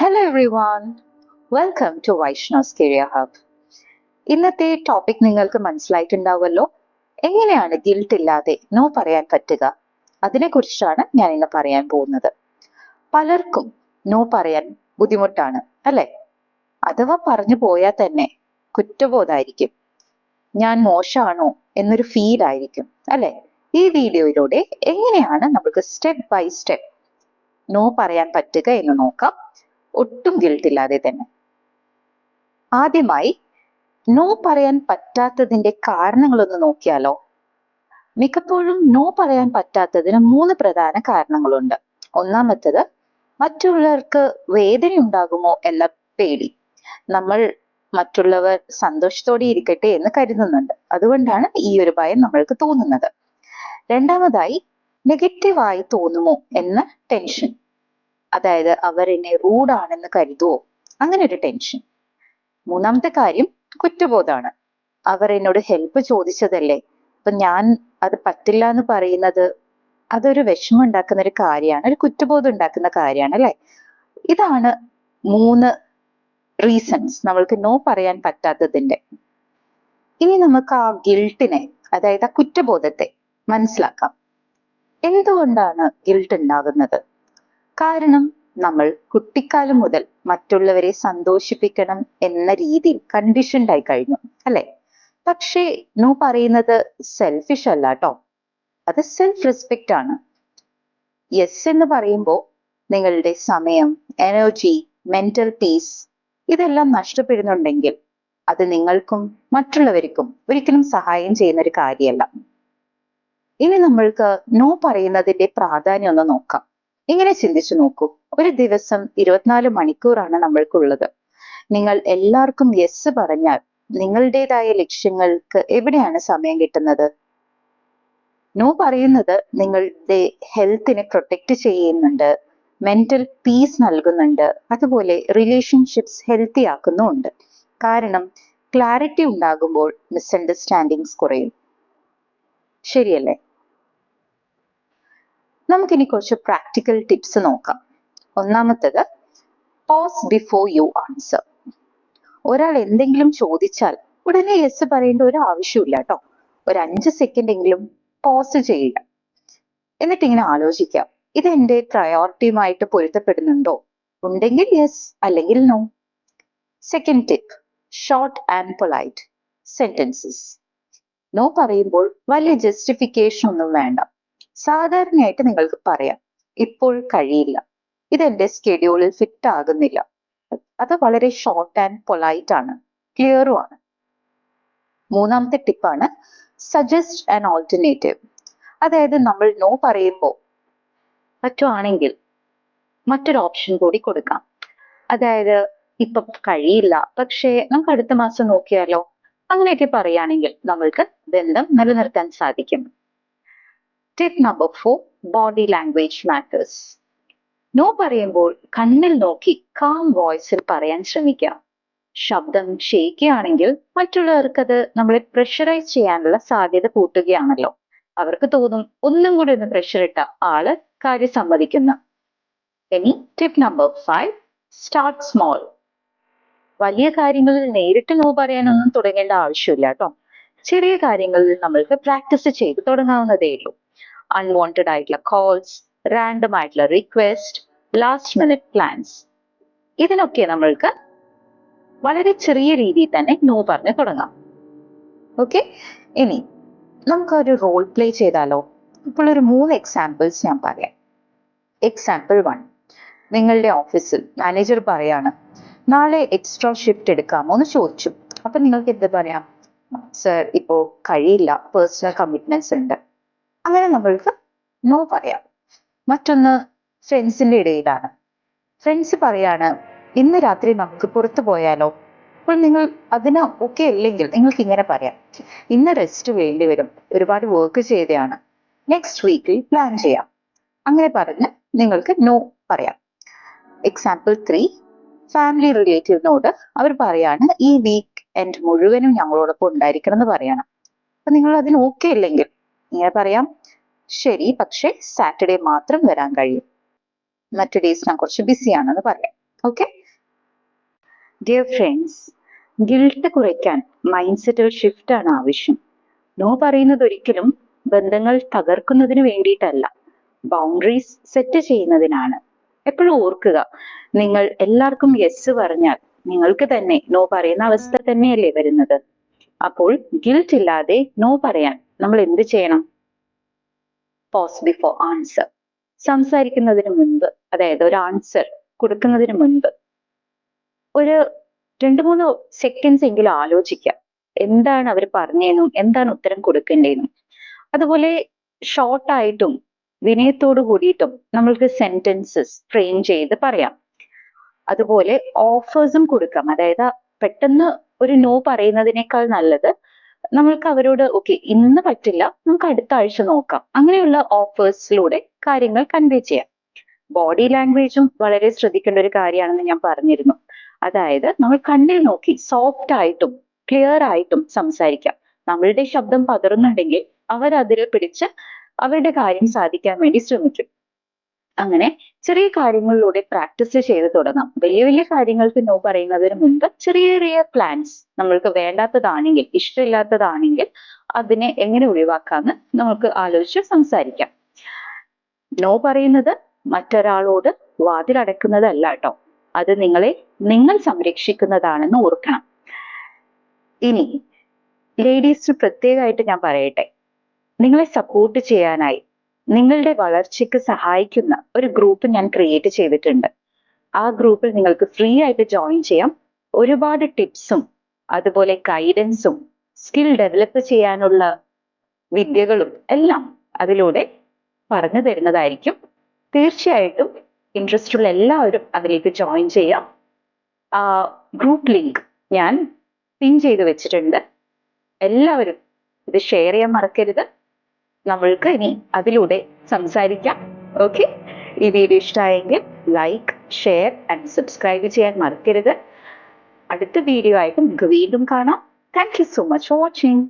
Hello everyone welcome to Vaishno's career hub ഇന്നത്തെ topic നിങ്ങൾക്ക് മനസ്സിലായിട്ടുണ്ടാവുമല്ലോ. എങ്ങനെയാണ് ഗിൽട്ട് ഇല്ലാതെ നോ പറയാൻ പറ്റുക? അതിനെക്കുറിച്ചാണ് ഞാൻ ഇന്ന് പറയാൻ പോകുന്നത്. പലർക്കും നോ പറയാൻ ബുദ്ധിമുട്ടാണ് അല്ലെ? അഥവാ പറഞ്ഞു പോയാൽ തന്നെ കുറ്റബോധമായിരിക്കും ഞാൻ മോശമാണോ എന്നൊരു ഫീൽ ആയിരിക്കും അല്ലെ? ഈ വീഡിയോയിലൂടെ എങ്ങനെയാണ് നമുക്ക് സ്റ്റെപ്പ് ബൈ സ്റ്റെപ്പ് നോ പറയാൻ പറ്റുക എന്ന് നോക്കാം. ഒട്ടും ഗിൽട്ട് ഇല്ലാതെ തന്നെ. ആദ്യമായി നോ പറയാൻ പറ്റാത്തതിന്റെ കാരണങ്ങളൊന്ന് നോക്കിയാലോ? മിക്കപ്പോഴും നോ പറയാൻ പറ്റാത്തതിന് മൂന്ന് പ്രധാന കാരണങ്ങളുണ്ട്. ഒന്നാമത്തത് മറ്റുള്ളവർക്ക് വേദന ഉണ്ടാകുമോ എന്ന പേടി. നമ്മൾ മറ്റുള്ളവർ സന്തോഷത്തോടെ ഇരിക്കട്ടെ എന്ന് കരുതുന്നുണ്ട്. അതുകൊണ്ടാണ് ഈ ഒരു ഭയം നമ്മൾക്ക് തോന്നുന്നത്. രണ്ടാമതായി നെഗറ്റീവായി തോന്നുമോ എന്ന ടെൻഷൻ അതായത് അവർ എന്നെ റൂഡാണെന്ന് കരുതുവോ? അങ്ങനെ ഒരു ടെൻഷൻ മൂന്നാമത്തെ കാര്യം കുറ്റബോധാണ് അവർ എന്നോട് ഹെൽപ്പ് ചോദിച്ചതല്ലേ? അപ്പൊ ഞാൻ അത് പറ്റില്ല എന്ന് പറയുന്നത് അതൊരു വിഷമം ഉണ്ടാക്കുന്ന ഒരു കാര്യമാണ് ഒരു കുറ്റബോധം ഉണ്ടാക്കുന്ന കാര്യമാണ് അല്ലെ? ഇതാണ് മൂന്ന് റീസൺസ് നമ്മൾക്ക് നോ പറയാൻ പറ്റാത്തതിന്റെ ഇനി നമുക്ക് ആ ഗിൽട്ടിനെ അതായത് ആ കുറ്റബോധത്തെ മനസ്സിലാക്കാം. എന്തുകൊണ്ടാണ് ഗിൽട്ട് ഉണ്ടാകുന്നത്? കാരണം നമ്മൾ കുട്ടിക്കാലം മുതൽ മറ്റുള്ളവരെ സന്തോഷിപ്പിക്കണം എന്ന രീതിയിൽ കണ്ടീഷൻഡ് ആയി കഴിഞ്ഞു അല്ലെ? പക്ഷേ നോ പറയുന്നത് സെൽഫിഷ് അല്ല കേട്ടോ അത് സെൽഫ് റെസ്പെക്റ്റ് ആണ്. യെസ് എന്ന് പറയുമ്പോൾ നിങ്ങളുടെ സമയം എനർജി മെന്റൽ പീസ് ഇതെല്ലാം നഷ്ടപ്പെടുന്നുണ്ടെങ്കിൽ അത് നിങ്ങൾക്കും മറ്റുള്ളവർക്കും ഒരിക്കലും സഹായം ചെയ്യുന്ന ഒരു കാര്യമല്ല. ഇനി നമ്മൾക്ക് നോ പറയുന്നതിന്റെ പ്രാധാന്യം ഒന്ന് നോക്കാം. ഇങ്ങനെ ചിന്തിച്ചു നോക്കൂ. ഒരു ദിവസം ഇരുപത്തിനാല് മണിക്കൂറാണ് നമ്മൾക്കുള്ളത്. നിങ്ങൾ എല്ലാവർക്കും യെസ് പറഞ്ഞാൽ നിങ്ങളുടേതായ ലക്ഷ്യങ്ങൾക്ക് എവിടെയാണ് സമയം കിട്ടുന്നത്? നോ പറയുന്നത് നിങ്ങളുടെ ഹെൽത്തിനെ പ്രൊട്ടക്റ്റ് ചെയ്യുന്നുണ്ട് മെന്റൽ പീസ് നൽകുന്നുണ്ട് അതുപോലെ റിലേഷൻഷിപ്സ് ഹെൽത്തി ആക്കുന്നുമുണ്ട്. കാരണം ക്ലാരിറ്റി ഉണ്ടാകുമ്പോൾ മിസ്അണ്ടർസ്റ്റാൻഡിങ്സ് കുറയും. ശരിയല്ലേ? നമുക്കിനി കുറച്ച് പ്രാക്ടിക്കൽ ടിപ്സ് നോക്കാം. ഒന്നാമത്തേത് പോസ് ബിഫോർ യു ആൻസർ ഒരാൾ എന്തെങ്കിലും ചോദിച്ചാൽ ഉടനെ യെസ് പറയേണ്ട ഒരു ആവശ്യമില്ല കേട്ടോ. ഒരു അഞ്ച് സെക്കൻഡ് എങ്കിലും പോസ് ചെയ്യുക. എന്നിട്ട് ഇങ്ങനെ ആലോചിക്കാം. ഇത് എന്റെ പ്രയോറിറ്റിയുമായിട്ട് പൊരുത്തപ്പെടുന്നുണ്ടോ? ഉണ്ടെങ്കിൽ യെസ് അല്ലെങ്കിൽ no second tip short and polite sentences no പറയുമ്പോൾ വലിയ ജസ്റ്റിഫിക്കേഷൻ ഒന്നും വേണ്ട. സാധാരണയായിട്ട് നിങ്ങൾക്ക് പറയാം ഇപ്പോൾ കഴിയില്ല. ഇത് എന്റെ സ്കെഡ്യൂളിൽ ഫിറ്റ് ആകുന്നില്ല. അത് വളരെ ഷോർട്ട് ആൻഡ് പൊളൈറ്റ് ആണ് ക്ലിയറും ആണ്. മൂന്നാമത്തെ ടിപ്പാണ് സജസ്റ്റ് ആൻഡ് ഓൾട്ടർനേറ്റീവ് അതായത് നമ്മൾ നോ പറയുമ്പോൾ പറ്റുവാണെങ്കിൽ മറ്റൊരു ഓപ്ഷൻ കൂടി കൊടുക്കാം. അതായത് ഇപ്പൊ കഴിയില്ല. പക്ഷേ നമുക്ക് അടുത്ത മാസം നോക്കിയാലോ? അങ്ങനെയൊക്കെ പറയുകയാണെങ്കിൽ നമ്മൾക്ക് ബന്ധം നിലനിർത്താൻ സാധിക്കും. Tip number four body language matters no പറയുമ്പോൾ കണ്ണിൽ നോക്കി കാം വോയിസിൽ പറയാൻ ശ്രമിക്കാം. ശബ്ദം ക്ഷയിക്കുകയാണെങ്കിൽ മറ്റുള്ളവർക്ക് അത് നമ്മളെ പ്രഷറൈസ് ചെയ്യാനുള്ള സാധ്യത കൂട്ടുകയാണല്ലോ. അവർക്ക് തോന്നും ഒന്നും കൂടി ഒന്ന് പ്രഷർ ഇട്ട ആൾ കാര്യം സമ്മതിക്കുന്നു. ഇനി tip number five start small വലിയ കാര്യങ്ങളിൽ നേരിട്ട് നോ പറയാനൊന്നും തുടങ്ങേണ്ട ആവശ്യമില്ല കേട്ടോ. ചെറിയ കാര്യങ്ങളിൽ നമ്മൾക്ക് പ്രാക്ടീസ് ചെയ്ത് തുടങ്ങാവുന്നതേ ഉള്ളൂ. അൺവാണ്ടഡ് ആയിട്ടുള്ള കോൾസ് റാൻഡം ആയിട്ടുള്ള റിക്വസ്റ്റ് ലാസ്റ്റ് മിനിറ്റ് പ്ലാൻസ് ഇതിനൊക്കെ നമ്മൾക്ക് വളരെ ചെറിയ രീതിയിൽ തന്നെ നോ പറഞ്ഞ് തുടങ്ങാം. ഓക്കെ ഇനി നമുക്കൊരു റോൾ പ്ലേ ചെയ്താലോ? ഇപ്പോൾ ഒരു മൂന്ന് എക്സാമ്പിൾസ് ഞാൻ പറയാം. എക്സാമ്പിൾ വൺ നിങ്ങളുടെ ഓഫീസിൽ മാനേജർ പറയാണ് നാളെ എക്സ്ട്രാ ഷിഫ്റ്റ് എടുക്കാമോ? എന്ന് ചോദിച്ചു. അപ്പൊ നിങ്ങൾക്ക് എന്ത് പറയാം? സർ ഇപ്പോ കഴിയില്ല. പേഴ്സണൽ കമ്മിറ്റ്മെന്റ്സ് ഉണ്ട്. അങ്ങനെ നമ്മൾക്ക് നോ പറയാം. മറ്റൊന്ന് ഫ്രണ്ട്സിന്റെ ഇടയിലാണ്. ഫ്രണ്ട്സ് പറയാണ് ഇന്ന് രാത്രി നമുക്ക് പുറത്തു പോയാലോ? അപ്പോൾ നിങ്ങൾ അതിന് ഓക്കെ അല്ലെങ്കിൽ നിങ്ങൾക്ക് ഇങ്ങനെ പറയാം. ഇന്ന് റെസ്റ്റ് വേണ്ടി വരും. ഒരുപാട് വർക്ക് ചെയ്തതാണ് നെക്സ്റ്റ് വീക്കിൽ പ്ലാൻ ചെയ്യാം. അങ്ങനെ പറഞ്ഞ് നിങ്ങൾക്ക് നോ പറയാം. എക്സാമ്പിൾ ത്രീ ഫാമിലി റിലേറ്റീവിനോട് അവർ പറയാണ് ഈ വീക്ക് എൻഡ് മുഴുവനും ഞങ്ങളോടൊപ്പം ഉണ്ടായിരിക്കണം എന്ന് പറയണം. അപ്പൊ നിങ്ങൾ അതിന് ഓക്കെ ഇല്ലെങ്കിൽ ഇങ്ങനെ പറയാം. ശരി പക്ഷെ സാറ്റർഡേ മാത്രം വരാൻ കഴിയും. മറ്റു ഡേയ്സ് ഞാൻ കുറച്ച് ബിസി ആണെന്ന് പറയാം. ഓക്കെ ഡിയർ ഫ്രണ്ട്സ് ഗിൽട്ട് കുറയ്ക്കാൻ മൈൻഡ് ഒരു ഷിഫ്റ്റ് ആണ് ആവശ്യം. നോ പറയുന്നത് ഒരിക്കലും ബന്ധങ്ങൾ തകർക്കുന്നതിന് വേണ്ടിയിട്ടല്ല. ബൗണ്ടറീസ് സെറ്റ് ചെയ്യുന്നതിനാണ്. എപ്പോഴും ഓർക്കുക നിങ്ങൾ എല്ലാവർക്കും യെസ് പറഞ്ഞാൽ നിങ്ങൾക്ക് തന്നെ നോ പറയുന്ന അവസ്ഥ തന്നെയല്ലേ വരുന്നത്. അപ്പോൾ ഗിൽറ്റ് ഇല്ലാതെ നോ പറയാൻ നമ്മൾ എന്ത് ചെയ്യണം? പോസ് ബിഫോർ ആൻസർ സംസാരിക്കുന്നതിന് മുൻപ് അതായത് ഒരു ആൻസർ കൊടുക്കുന്നതിന് മുൻപ് ഒരു രണ്ട് മൂന്ന് സെക്കൻഡ്സ് എങ്കിലും ആലോചിക്കുക. എന്താണ് അവർ പറഞ്ഞതെന്നും എന്താണ് ഉത്തരം കൊടുക്കേണ്ടതെന്നും അതുപോലെ ഷോർട്ട് ആയിട്ടും വിനയത്തോടു കൂടിയിട്ടും നമ്മൾക്ക് സെന്റൻസസ് ഫ്രെയിം ചെയ്ത് പറയാം. അതുപോലെ ഓഫേഴ്സും കൊടുക്കാം. അതായത് പെട്ടെന്ന് ഒരു നോ പറയുന്നതിനേക്കാൾ നല്ലത് നമ്മൾക്ക് അവരോട് ഓക്കെ ഇന്ന് പറ്റില്ല. നമുക്ക് അടുത്ത ആഴ്ച നോക്കാം. അങ്ങനെയുള്ള ഓഫേഴ്സിലൂടെ കാര്യങ്ങൾ കൺവേ ചെയ്യാം. ബോഡി ലാംഗ്വേജും വളരെ ശ്രദ്ധിക്കേണ്ട ഒരു കാര്യമാണെന്ന് ഞാൻ പറഞ്ഞിരുന്നു. അതായത് നമ്മൾ കണ്ണിൽ നോക്കി സോഫ്റ്റ് ആയിട്ടും ക്ലിയർ ആയിട്ടും സംസാരിക്കാം. നമ്മളുടെ ശബ്ദം പതറുന്നുണ്ടെങ്കിൽ അവർ അതിൽ പിടിച്ച് അവരുടെ കാര്യം സാധിക്കാൻ വേണ്ടി ശ്രമിക്കും. അങ്ങനെ ചെറിയ കാര്യങ്ങളിലൂടെ പ്രാക്ടീസ് ചെയ്ത് തുടങ്ങാം. വലിയ വലിയ കാര്യങ്ങൾക്ക് നോ പറയുന്നതിന് മുൻപ് ചെറിയ ചെറിയ പ്ലാൻസ് നമ്മൾക്ക് വേണ്ടാത്തതാണെങ്കിൽ ഇഷ്ടമില്ലാത്തതാണെങ്കിൽ അതിനെ എങ്ങനെ ഒഴിവാക്കാമെന്ന് നമുക്ക് ആലോചിച്ച് സംസാരിക്കാം. നോ പറയുന്നത് മറ്റൊരാളോട് വാതിലടക്കുന്നതല്ല കേട്ടോ. അത് നിങ്ങളെ നിങ്ങൾ സംരക്ഷിക്കുന്നതാണെന്ന് ഓർക്കണം. ഇനി ലേഡീസ് പ്രത്യേകമായിട്ട് ഞാൻ പറയട്ടെ. നിങ്ങളെ സപ്പോർട്ട് ചെയ്യാനായി നിങ്ങളുടെ വളർച്ചയ്ക്ക് സഹായിക്കുന്ന ഒരു ഗ്രൂപ്പ് ഞാൻ ക്രിയേറ്റ് ചെയ്തിട്ടുണ്ട്. ആ ഗ്രൂപ്പിൽ നിങ്ങൾക്ക് ഫ്രീ ആയിട്ട് ജോയിൻ ചെയ്യാം. ഒരുപാട് ടിപ്സും അതുപോലെ ഗൈഡൻസും സ്കിൽ ഡെവലപ്പ് ചെയ്യാനുള്ള വിദ്യകളും എല്ലാം അതിലൂടെ പറഞ്ഞു തരുന്നതായിരിക്കും. തീർച്ചയായിട്ടും ഇൻട്രസ്റ്റ് ഉള്ള എല്ലാവരും അതിലേക്ക് ജോയിൻ ചെയ്യാം. ഗ്രൂപ്പ് ലിങ്ക് ഞാൻ പിൻ ചെയ്ത് വെച്ചിട്ടുണ്ട്. എല്ലാവരും ഇത് ഷെയർ ചെയ്യാൻ മറക്കരുത്. നമ്മൾക്ക് ഇനി അതിലൂടെ സംസാരിക്കാം. ഓക്കെ ഈ വീഡിയോ ഇഷ്ടമായെങ്കിൽ ലൈക്ക് ഷെയർ ആൻഡ് സബ്സ്ക്രൈബ് ചെയ്യാൻ മറക്കരുത്. അടുത്ത വീഡിയോ ആയിട്ട് നമുക്ക് വീണ്ടും കാണാം. Thank you so much for watching